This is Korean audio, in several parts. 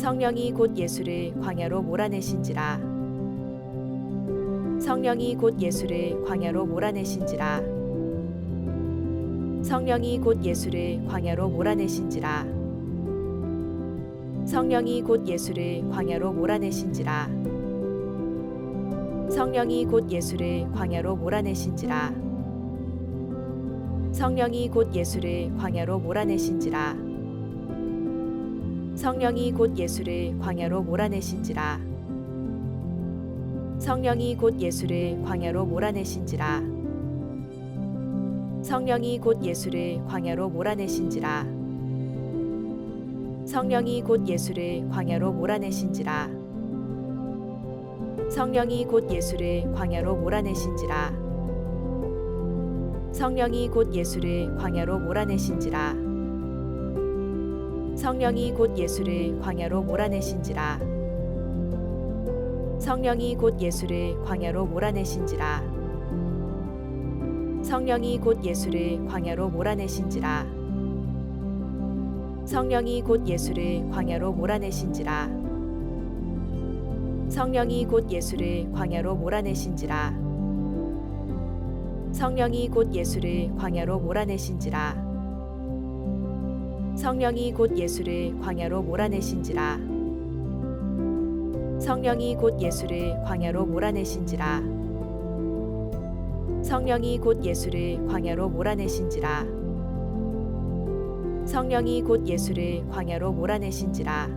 성령이 곧 예수를 광야로 몰아내신지라. 성령이 곧 예수를 광야로 몰아내신지라. 성령이 곧 예수를 광야로 몰아내신지라. 성령이 곧 예수를 광야로 몰아내신지라. 성령이 곧 예수를 광야로 몰아내신지라. 성령이 곧 예수를 광야로 몰아내신지라 성령이 곧 예수를 광야로 몰아내신지라. 성령이 곧 예수를 광야로 몰아내신지라. 성령이 곧 예수를 광야로 몰아내신지라. 성령이 곧 예수를 광야로 몰아내신지라. 성령이 곧 예수를 광야로 몰아내신지라. 성령이 곧 예수를 광야로 몰아내신지라 성령이 곧 예수를 광야로 몰아내신지라. 성령이 곧 예수를 광야로 몰아내신지라. 성령이 곧 예수를 광야로 몰아내신지라. 성령이 곧 예수를 광야로 몰아내신지라. 성령이 곧 예수를 광야로 몰아내신지라. 성령이 곧 예수를 광야로 몰아내신지라 성령이 곧 예수를 광야로 몰아내신지라. 성령이 곧 예수를 광야로 몰아내신지라. 성령이 곧 예수를 광야로 몰아내신지라. 성령이 곧 예수를 광야로 몰아내신지라.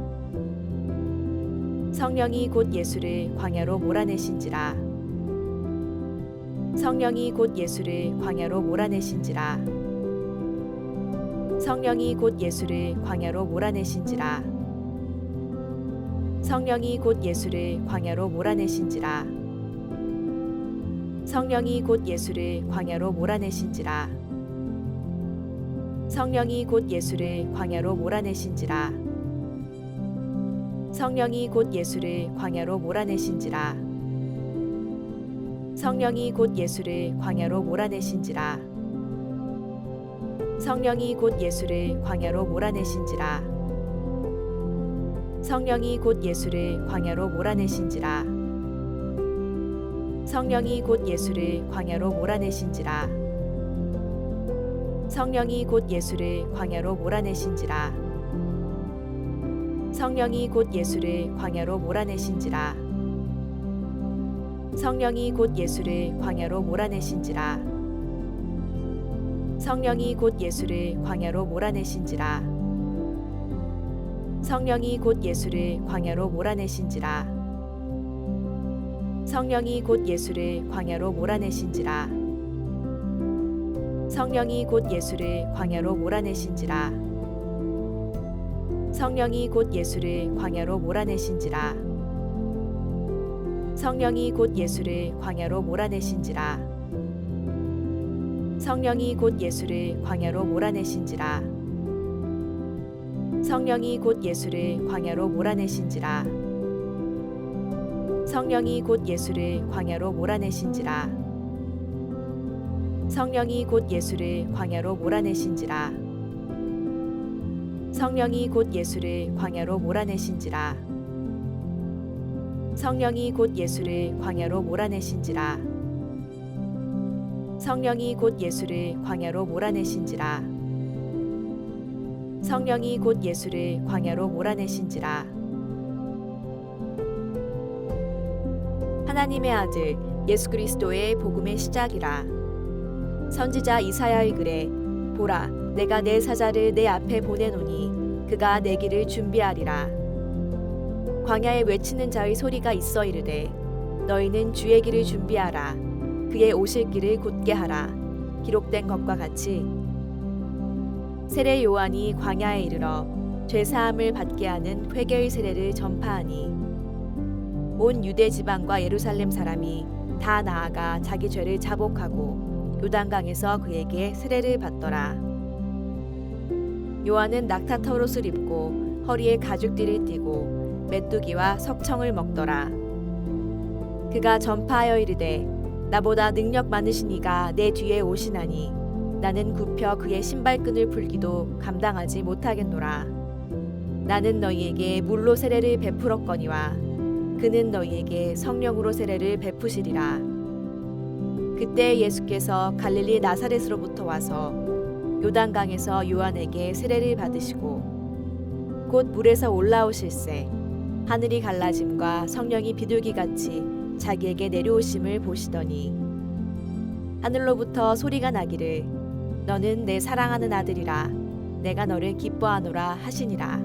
성령이 곧 예수를 광야로 몰아내신지라. 성령이 곧 예수를 광야로 몰아내신지라 성령이 곧 예수를 광야로 몰아내신지라. 성령이 곧 예수를 광야로 몰아내신지라. 성령이 곧 예수를 광야로 몰아내신지라. 성령이 곧 예수를 광야로 몰아내신지라. 성령이 곧 예수를 광야로 몰아내신지라. 성령이 곧 예수를 광야로 몰아내신지라 성령이 곧 예수를 광야로 몰아내신지라. 성령이 곧 예수를 광야로 몰아내신지라. 성령이 곧 예수를 광야로 몰아내신지라. 성령이 곧 예수를 광야로 몰아내신지라. 성령이 곧 예수를 광야로 몰아내신지라. 성령이 곧 예수를 광야로 몰아내신지라 성령이 곧 예수를 광야로 몰아내신지라. 성령이 곧 예수를 광야로 몰아내신지라. 성령이 곧 예수를 광야로 몰아내신지라. 성령이 곧 예수를 광야로 몰아내신지라. 성령이 곧 예수를 광야로 몰아내신지라. 성령이 곧 예수를 광야로 몰아내신지라 성령이 곧 예수를 광야로 몰아내신지라. 성령이 곧 예수를 광야로 몰아내신지라. 성령이 곧 예수를 광야로 몰아내신지라. 성령이 곧 예수를 광야로 몰아내신지라. 성령이 곧 예수를 광야로 몰아내신지라. 성령이 곧 예수를 광야로 몰아내신지라 성령이 곧 예수를 광야로 몰아내신지라. 성령이 곧 예수를 광야로 몰아내신지라. 하나님의 아들 예수 그리스도의 복음의 시작이라. 선지자 이사야의 글에 보라 내가 내 사자를 내 앞에 보내노니 그가 내 길을 준비하리라. 광야에 외치는 자의 소리가 있어 이르되 너희는 주의 길을 준비하라 그의 오실 길을 곧게 하라 기록된 것과 같이 세례 요한이 광야에 이르러 죄 사함을 받게 하는 회개의 세례를 전파하니 온 유대 지방과 예루살렘 사람이 다 나아가 자기 죄를 자복하고 요단강에서 그에게 세례를 받더라. 요한은 낙타터 옷을 입고 허리에 가죽띠를 띠고 메뚜기와 석청을 먹더라. 그가 전파하여 이르되 나보다 능력 많으신 이가 내 뒤에 오시나니 나는 굽혀 그의 신발끈을 풀기도 감당하지 못하겠노라. 나는 너희에게 물로 세례를 베풀었거니와 그는 너희에게 성령으로 세례를 베푸시리라. 그때 예수께서 갈릴리 나사렛으로부터 와서 요단강에서 요한에게 세례를 받으시고 곧 물에서 올라오실새 하늘이 갈라짐과 성령이 비둘기 같이 자기에게 내려오심을 보시더니 하늘로부터 소리가 나기를 너는 내 사랑하는 아들이라 내가 너를 기뻐하노라 하시니라.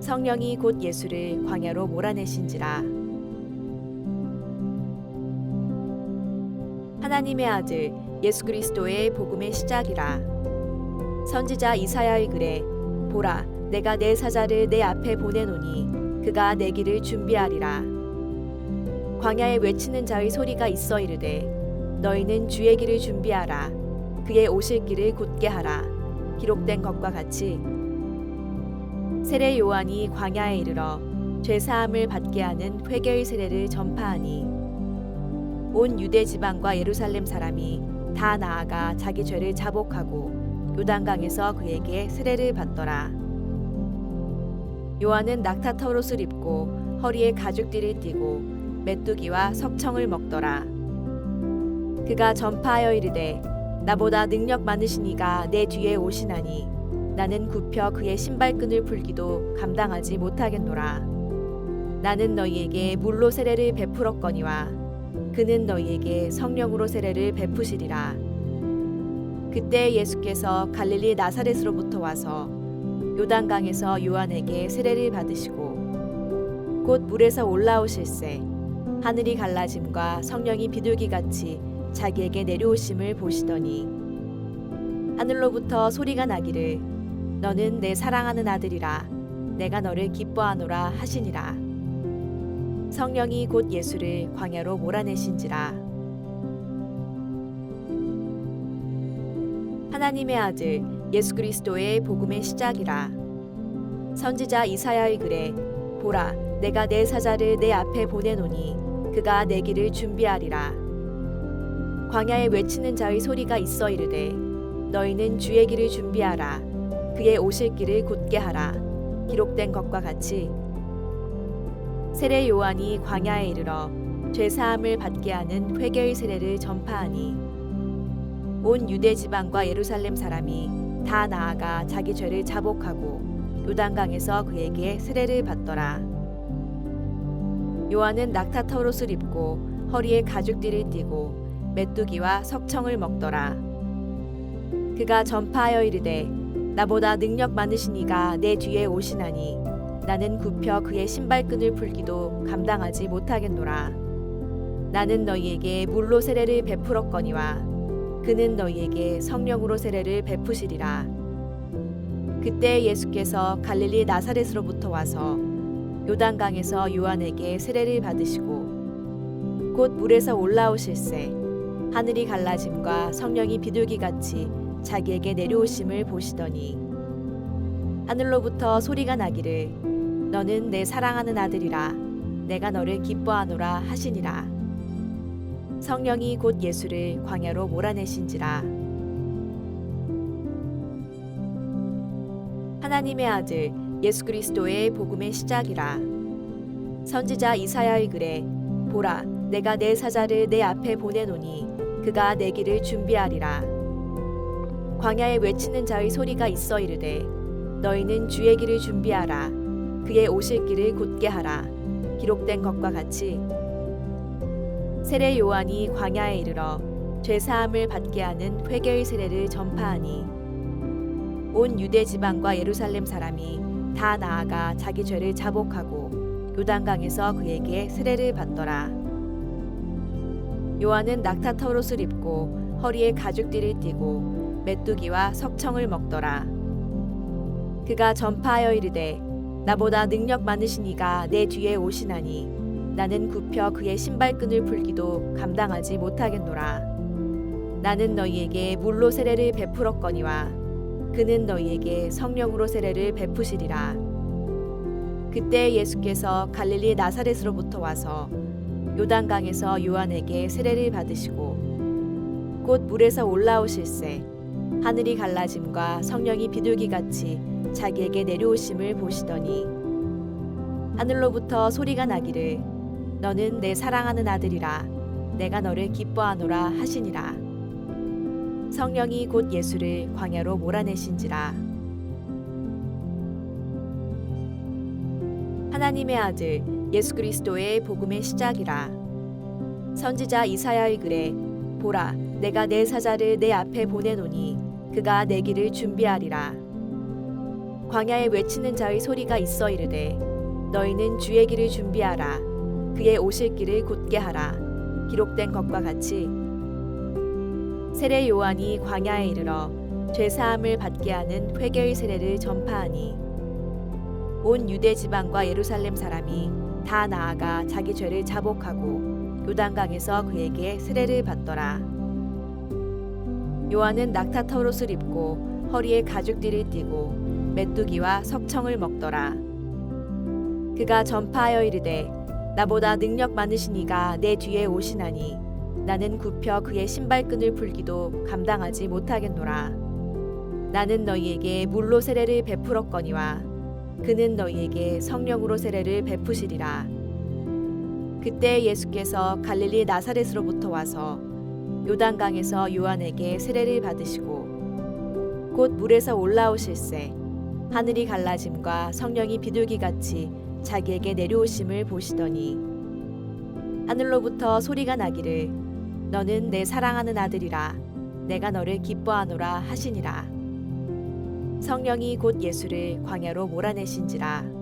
성령이 곧 예수를 광야로 몰아내신지라. 하나님의 아들 예수 그리스도의 복음의 시작이라. 선지자 이사야의 글에 보라 내가 내 사자를 내 앞에 보내노니 그가 내 길을 준비하리라 광야에 외치는 자의 소리가 있어 이르되 너희는 주의 길을 준비하라 그의 오실 길을 곧게 하라 기록된 것과 같이 세례 요한이 광야에 이르러 죄 사함을 받게 하는 회개의 세례를 전파하니 온 유대 지방과 예루살렘 사람이 다 나아가 자기 죄를 자복하고 요단강에서 그에게 세례를 받더라. 요한은 낙타터 옷을 입고 허리에 가죽띠를 띠고 메뚜기와 석청을 먹더라. 그가 전파하여 이르되 나보다 능력 많으신 이가 내 뒤에 오시나니 나는 굽혀 그의 신발끈을 풀기도 감당하지 못하겠노라. 나는 너희에게 물로 세례를 베풀었거니와 그는 너희에게 성령으로 세례를 베푸시리라. 그때 예수께서 갈릴리 나사렛으로부터 와서 요단강에서 요한에게 세례를 받으시고 곧 물에서 올라오실새 하늘이 갈라짐과 성령이 비둘기 같이 자기에게 내려오심을 보시더니 하늘로부터 소리가 나기를 너는 내 사랑하는 아들이라 내가 너를 기뻐하노라 하시니라. 성령이 곧 예수를 광야로 몰아내신지라. 하나님의 아들 예수 그리스도의 복음의 시작이라. 선지자 이사야의 글에 보라 내가 내 사자를 내 앞에 보내노니 그가 내 길을 준비하리라. 광야에 외치는 자의 소리가 있어 이르되 너희는 주의 길을 준비하라. 그의 오실 길을 곧게 하라. 기록된 것과 같이. 세례 요한이 광야에 이르러 죄 사함을 받게 하는 회개의 세례를 전파하니 온 유대 지방과 예루살렘 사람이 다 나아가 자기 죄를 자복하고 요단강에서 그에게 세례를 받더라. 요한은 낙타터 옷을 입고 허리에 가죽띠를 띠고 메뚜기와 석청을 먹더라. 그가 전파하여 이르되 나보다 능력 많으신 이가 내 뒤에 오시나니 나는 굽혀 그의 신발끈을 풀기도 감당하지 못하겠노라. 나는 너희에게 물로 세례를 베풀었거니와 그는 너희에게 성령으로 세례를 베푸시리라. 그때 예수께서 갈릴리 나사렛으로부터 와서 요단강에서 요한에게 세례를 받으시고 곧 물에서 올라오실새 하늘이 갈라짐과 성령이 비둘기 같이 자기에게 내려오심을 보시더니 하늘로부터 소리가 나기를 너는 내 사랑하는 아들이라 내가 너를 기뻐하노라 하시니라. 성령이 곧 예수를 광야로 몰아내신지라. 하나님의 아들 예수 그리스도의 복음의 시작이라. 선지자 이사야의 글에 보라 내가 내 사자를 내 앞에 보내노니 그가 내 길을 준비하리라. 광야에 외치는 자의 소리가 있어 이르되 너희는 주의 길을 준비하라. 그의 오실 길을 곧게 하라. 기록된 것과 같이. 세례 요한이 광야에 이르러 죄 사함을 받게 하는 회개의 세례를 전파하니 온 유대 지방과 예루살렘 사람이 다 나아가 자기 죄를 자복하고 요단강에서 그에게 세례를 받더라 요한은 낙타터 옷을 입고 허리에 가죽띠를 띠고 메뚜기와 석청을 먹더라 그가 전파하여 이르되 나보다 능력 많으신 이가 내 뒤에 오시나니 나는 굽혀 그의 신발끈을 풀기도 감당하지 못하겠노라. 나는 너희에게 물로 세례를 베풀었거니와 그는 너희에게 성령으로 세례를 베푸시리라. 그때 예수께서 갈릴리 나사렛으로부터 와서 요단강에서 요한에게 세례를 받으시고 곧 물에서 올라오실새 하늘이 갈라짐과 성령이 비둘기 같이 자기에게 내려오심을 보시더니 하늘로부터 소리가 나기를 너는 내 사랑하는 아들이라 내가 너를 기뻐하노라 하시니라 성령이 곧 예수를 광야로 몰아내신지라. 하나님의 아들 예수 그리스도의 복음의 시작이라. 선지자 이사야의 글에 보라 내가 내 사자를 내 앞에 보내노니 그가 내 길을 준비하리라. 광야에 외치는 자의 소리가 있어 이르되 너희는 주의 길을 준비하라. 그의 오실 길을 곧게 하라. 기록된 것과 같이 세례 요한이 광야에 이르러 죄 사함을 받게 하는 회개의 세례를 전파하니 온 유대 지방과 예루살렘 사람이 다 나아가 자기 죄를 자복하고 요단강에서 그에게 세례를 받더라. 요한은 낙타 털옷을 입고 허리에 가죽띠를 띠고 메뚜기와 석청을 먹더라. 그가 전파하여 이르되 나보다 능력 많으신 이가 내 뒤에 오시나니 나는 굽혀 그의 신발끈을 풀기도 감당하지 못하겠노라. 나는 너희에게 물로 세례를 베풀었거니와 그는 너희에게 성령으로 세례를 베푸시리라. 그때 예수께서 갈릴리 나사렛으로부터 와서 요단강에서 요한에게 세례를 받으시고 곧 물에서 올라오실새 하늘이 갈라짐과 성령이 비둘기 같이 자기에게 내려오심을 보시더니 하늘로부터 소리가 나기를 너는 내 사랑하는 아들이라. 내가 너를 기뻐하노라 하시니라. 성령이 곧 예수를 광야로 몰아내신지라